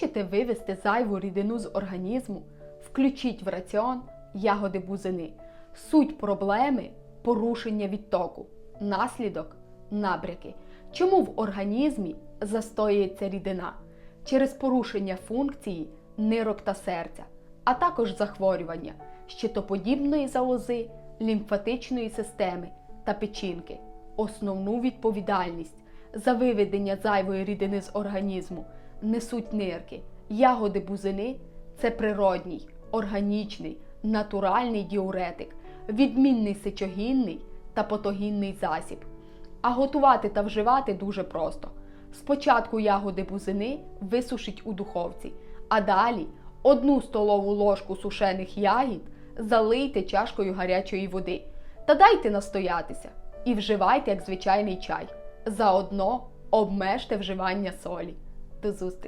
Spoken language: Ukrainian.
Хочете вивести зайву рідину з організму? Включіть в раціон ягоди бузини. Суть проблеми порушення відтоку, наслідок набряки. Чому в організмі застоюється рідина? Через порушення функції нирок та серця, а також захворювання щитоподібної залози, лімфатичної системи та печінки. Основну відповідальність за виведення зайвої рідини з організму несуть нирки. Ягоди бузини це природній, органічний, натуральний діуретик, відмінний сечогінний та потогінний засіб. А готувати та вживати дуже просто. Спочатку ягоди бузини висушіть у духовці, а далі одну столову ложку сушених ягід залийте чашкою гарячої води та дайте настоятися і вживайте як звичайний чай. Заодно обмежте вживання солі. dos úteis.